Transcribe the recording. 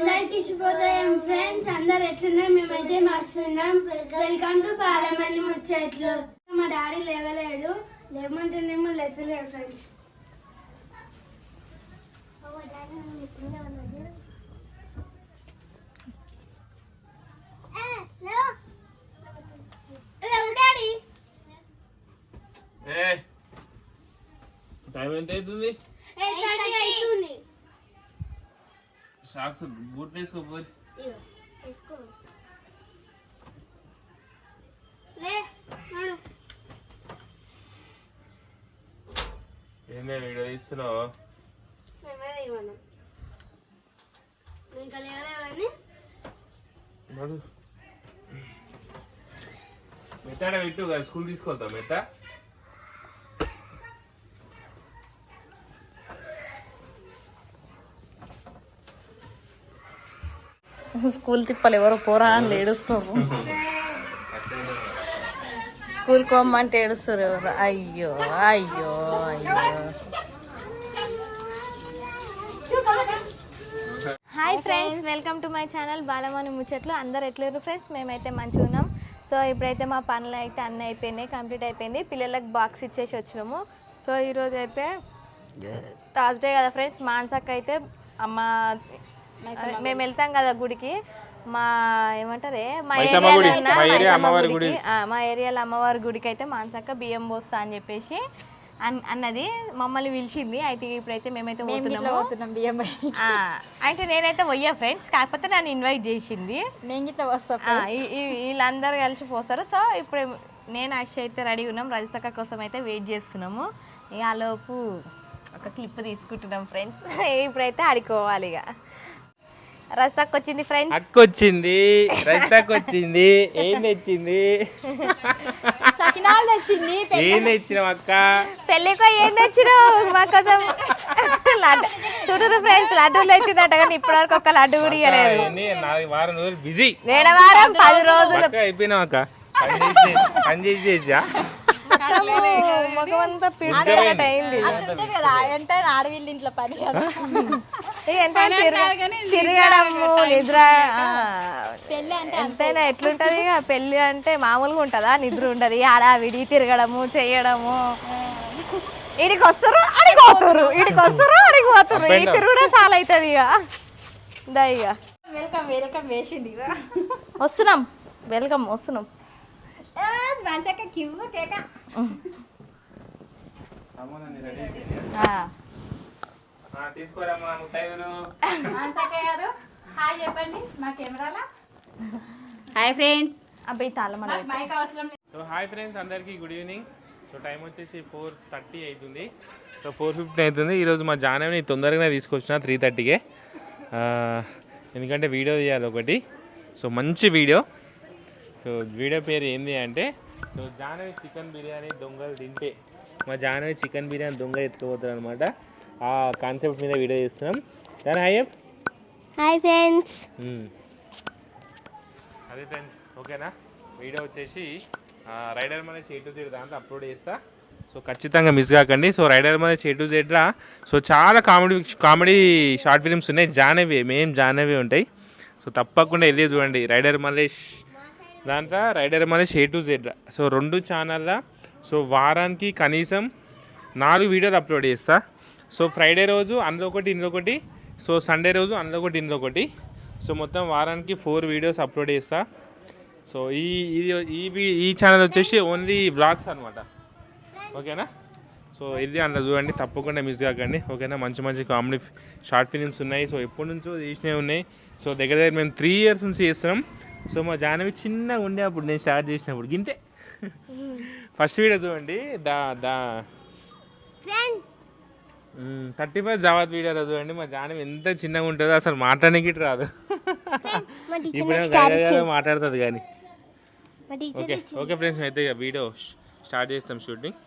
అందరికి శుభోదయం. ఫ్రెండ్స్ అందరు ఎట్లున్నారు? మేమైతే మస్తున్నాం. వెల్కమ్ టు పాలమల్లి ముచ్చట్లు. మా డాడీ లేవలేడు. లేమంటేనేమో లేసలేడు ఫ్రెండ్స్ టైం ఎంత అవుతుంది. సాక్స్ బూట్ నడు. ఏందే వీడియో తీస్తున్నావు మెత్తాడ పెట్టు కదా స్కూల్ తీసుకొద్దాం మెత్త స్కూల్ తిప్పలు ఎవరో పోరా అని ఏడుస్తావు స్కూల్ కోమ్మంటే ఏడుస్తారు ఎవరు? అయ్యో అయ్యో అయ్యో. Hi friends welcome to my channel Balamani ముచ్చట్లు అందరు ఎట్లేరు ఫ్రెండ్స్ మేమైతే మంచిగా ఉన్నాం. సో ఇప్పుడైతే మా పనులు అయితే అన్నీ అయిపోయినాయి కంప్లీట్ అయిపోయింది. పిల్లలకు బాక్స్ ఇచ్చేసి వచ్చినాము. సో ఈరోజు అయితే థర్స్డే కదా ఫ్రెండ్స్ మాన్సక్ అయితే అమ్మ మేము వెళ్తాం కదా గుడికి. మా ఏమంటారే? మా ఏరియాలో మా ఏరియా మైసమ్మ అమ్మవారి గుడికి, గుడి. ఆ, మా ఏరియాలో అమ్మవారి గుడికి అయితే మాన్సక్క బియ్యం పోస్తా అని చెప్పేసి అన్- అన్నది మమ్మల్ని పిలిచింది. అయితే ఇప్పుడైతే మేమైతే పోతున్నాము. పోతున్నాం బియ్యం ఆ, అయితే నేనైతే పోయా ఫ్రెండ్స్. కాకపోతే నన్ను ఇన్వైట్ చేసింది. నేను గిట్లా వస్తా వీళ్ళందరూ కలిసి పోస్తారు. సో ఇప్పుడు నేను అక్షయ్ అయితే రెడీ ఉన్నాం. రజతక్క కోసం అయితే వెయిట్ చేస్తున్నాము. ఇక ఆ లోపు ఒక క్లిప్ తీసుకుంటున్నాం ఫ్రెండ్స్. ఇప్పుడైతే ఆడుకోవాలి ఇక. రజతక్క వచ్చింది ఫ్రెండ్స్ అక్క వచ్చింది రజితకు వచ్చింది ఏం తెచ్చింది? సకినాలు తెచ్చింది ఏం తెచ్చినావు అక్క? పెళ్ళికో ఏం తెచ్చినావు? మా కోసం లడ్డు. చూడరు ఫ్రెండ్స్ లడ్డూలు తెచ్చిందట కానీ ఇప్పటివరకు ఒక లడ్డు కూడా ఇవ్వలేదు వారం రోజులు బిజీ. వేడవారం పది రోజులు. అయిపోయినావు అక్క. పని చేసి పని చేసి మగవంతా పిడిచినట్టు అయింది అంటే ఆడవిళ్ళ ఇంట్లో పని తిరగడము నిద్ర పెళ్ళి ఎంతైనా ఎట్లుంటది ఇక పెళ్ళి అంటే మామూలుగా ఉంటుందా? నిద్ర ఉండదు. ఆడావిడి తిరగడము చేయడము. ఇడికి వస్తారు అడిగి పోతురు ఇడికి వస్తారు అడిగి పోతురు ఈ తిరుగుడే చాలా అవుతుంది ఇక. దా ఇక. వెల్కమ్ వెల్కమ్ వేసింది వస్తున్నాం. వెల్కమ్ వస్తున్నాం. మంచక్క కివ్వు కేక. ఆ, తీసుకోరమ్మా ముత్తైదులు మంచక్క గారు హాయ్ చెప్పండి మా కెమెరాలో? Hi friends. అబ్బాయి మైక్ అవసరం సో హాయ్ ఫ్రెండ్స్ అందరికీ గుడ్ ఈవినింగ్. సో టైం వచ్చేసి ఫోర్ థర్టీ అవుతుంది సో ఫోర్ ఫిఫ్టీ అవుతుంది ఈరోజు మా జానవిని తొందరగానే తీసుకొచ్చిన త్రీ థర్టీకే. ఎందుకంటే వీడియో తీయాలి ఒకటి. సో మంచి వీడియో. సో వీడియో పేరు ఏంది అంటే సో జానవి చికెన్ బిర్యానీ దొంగలు తింటే. మా జానవి చికెన్ బిర్యానీ దొంగ ఎత్తుకుపోతారు అనమాట ఆ కాన్సెప్ట్ మీద వీడియో చేస్తున్నాం దాని హాయ్. Hi friends. అదే ఫ్రెండ్స్ ఓకేనా? వీడియో వచ్చేసి ఆ, రైడర్ మన ఏ టు జెడ్ దాంట్లో అప్లోడ్ చేస్తా. సో ఖచ్చితంగా మిస్ కాకండి. సో రైడర్ మన ఏ టు జెడ్లా సో చాలా కామెడీ కామెడీ షార్ట్ ఫిల్మ్స్ ఉన్నాయి. జానవి మెయిన్ జానవి ఉంటాయి. సో తప్పకుండా వెళ్ళి చూడండి. రైడర్ మలేష్ దాంట్లో rider Malesh A to Z so రెండు ఛానళ్ళ సో వారానికి కనీసం నాలుగు వీడియోలు అప్లోడ్ చేస్తా. సో ఫ్రైడే రోజు అందులో ఒకటి ఇందులో ఒకటి. సో సండే రోజు అందులో ఒకటి ఇందులో ఒకటి. సో మొత్తం వారానికి ఫోర్ వీడియోస్ అప్లోడ్ చేస్తా. సో ఈ ఇది ఈ ఛానల్ వచ్చేసి ఓన్లీ వ్లాగ్స్ అనమాట ఓకేనా? సో ఇది అందులో చూడండి తప్పకుండా మిస్ కాకండి ఓకేనా? మంచి మంచి కామెడీ షార్ట్ ఫిలిమ్స్ ఉన్నాయి. సో ఎప్పటి నుంచో తీసినవి ఉన్నాయి. సో దగ్గర దగ్గర మేము త్రీ ఇయర్స్ నుంచి చేస్తున్నాం. సో మా జానవి చిన్నగా ఉండే అప్పుడు నేను స్టార్ట్ చేసినప్పుడు. గింతే. ఫస్ట్ వీడియో చూడండి. దా దా. థర్టీ ఫైవ్ జావాత్ వీడియోలో చూడండి మా జానవి ఎంత చిన్నగా ఉంటుందో అసలు మాట్లాడడానికి రాదు. గలగలగా మాట్లాడుతుంది కానీ. ఓకే. ఓకే ఫ్రెండ్స్ అయితే వీడియో స్టార్ట్ చేస్తాం షూటింగ్.